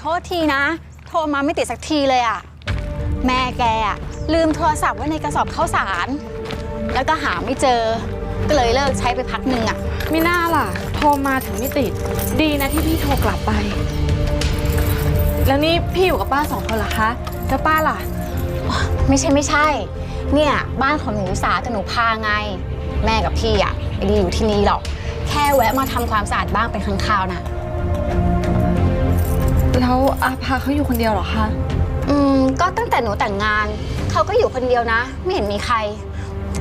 โทษทีนะ โทรมาไม่ติดสักทีเลยอะแม่แกอะลืมโทรศัพท์ไว้ในกระสอบข้าวสาร แล้วก็หาไม่เจอ ก็เลยเลิกใช้ไปพักหนึ่งอะไม่น่าล่ะ โทรมาถึงไม่ติด ดีนะที่พี่โทรกลับไป แล้วนี่พี่อยู่กับป้าสองคนเหรอคะ แล้วป้าล่ะ ไม่ใช่ไม่ใช่ เนี่ยบ้านของหนูสากับหนูพาไง แม่กับพี่อะไม่ได้อยู่ที่นี่หรอก แค่แวะมาทำความสะอาดบ้างเป็นครั้งคราวน่ะ แล้วอาภาเขาอยู่คนเดียวเหรอคะ อืม ก็ตั้งแต่หนูแต่งงาน เขาก็อยู่คนเดียวนะ ไม่เห็นมีใคร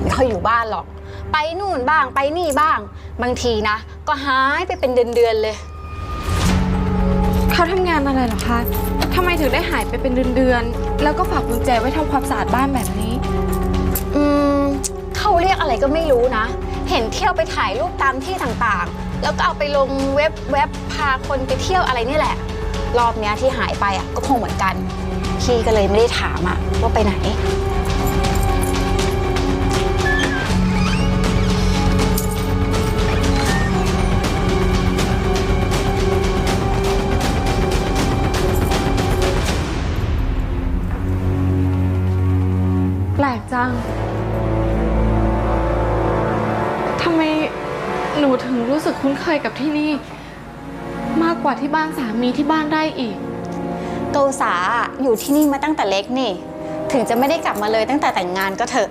ไม่ค่อยอยู่บ้านหรอก ไปนู่นบ้างไปนี่บ้าง บางทีนะ ก็หายไปเป็นเดือนๆเลย เขาทำงานอะไรเหรอคะทำไมถึงได้หายไปเป็นเดือนๆ แล้วก็ฝากกุญแจไว้ทำความสะอาดบ้านแบบนี้ อืม เขาเรียกอะไรก็ไม่รู้นะ เห็นเที่ยวไปถ่ายรูปตามที่ต่างๆ แล้วก็เอาไปลงเว็บเว็บพาคนไปเที่ยวอะไรนี่แหละ รอบเนี้ยที่หายไปอะก็คงเหมือนกัน พี่ก็เลยไม่ได้ถามอะว่าไปไหน แปลกจัง ทำไมหนูถึงรู้สึกคุ้นเคยกับที่นี่ มากกว่าที่บ้านสามีที่บ้านได้อีก โกษาอยู่ที่นี่มาตั้งแต่เล็กนี่ ถึงจะไม่ได้กลับมาเลยตั้งแต่แต่งงานก็เถอะ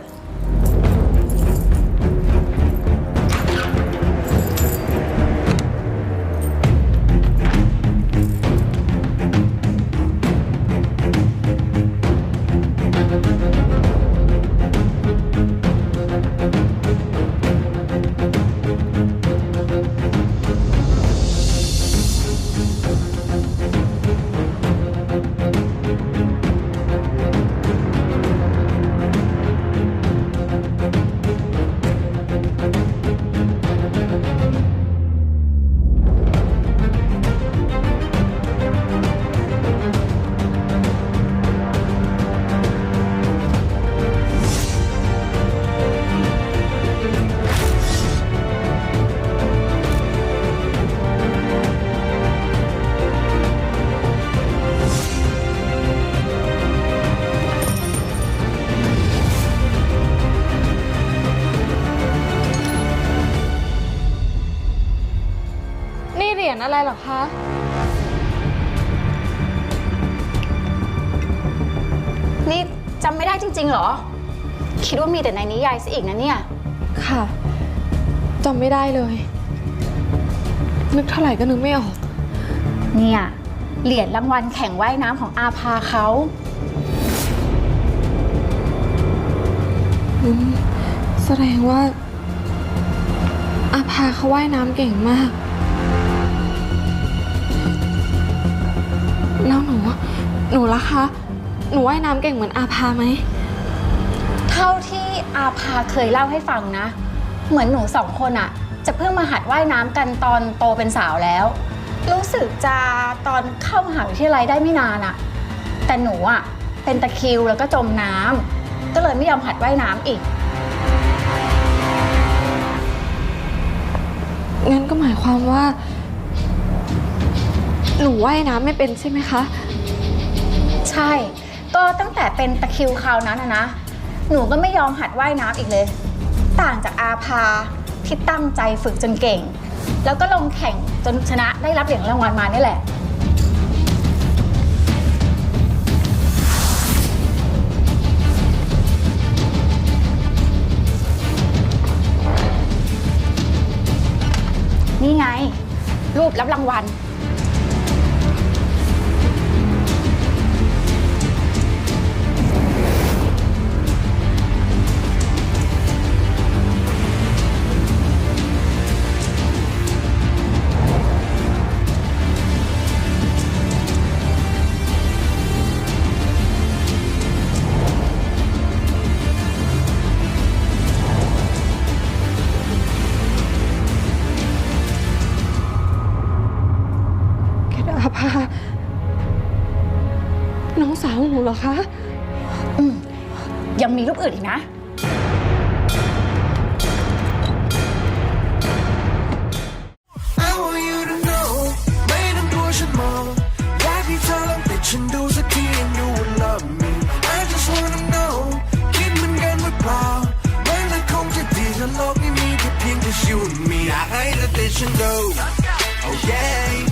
ยญอะไรเหรอคะ นี่จำไม่ได้จริงๆเหรอ คิดว่ามีแต่ในนิยายซะอีกนะเนี่ย ค่ะจำไม่ได้เลย นึกเท่าไหร่ก็นึกไม่ออก เนี่ย เหรียญรางวัลแข่งว่ายน้ำของอาภาเขาอืมแสดงว่าอาภาเขาว่ายน้ำเก่งมาก แล้วหนู หนูล่ะคะ หนูว่ายน้ำเก่งเหมือนอาภาไหม เท่าที่อาภาเคยเล่าให้ฟังนะ เหมือนหนูสองคนอะจะเพิ่งมาหัดว่ายน้ำกันตอนโตเป็นสาวแล้ว รู้สึกจะตอนเข้ามหาวิทยาลัยได้ไม่นานอะแต่หนูอะเป็นตะคริวแล้วก็จมน้ำก็เลยไม่ยอมหัดว่ายน้ำอีก งั้นก็หมายความว่า หนูว่ายน้ำไม่เป็นใช่ไหมคะ ใช่ ก็ตั้งแต่เป็นตะคริวคราวนั้นอะนะ หนูก็ไม่ยอมหัดว่ายน้ำอีกเลย ต่างจากอาภาที่ตั้งใจฝึกจนเก่ง แล้วก็ลงแข่งจนชนะได้รับเหรียญรางวัลมานี่แหละ นี่ไง รูปรับรางวัล หรอคะอยังมีรูปอื่นอีกนะอยากให้เธอติดฉันดู oh yeah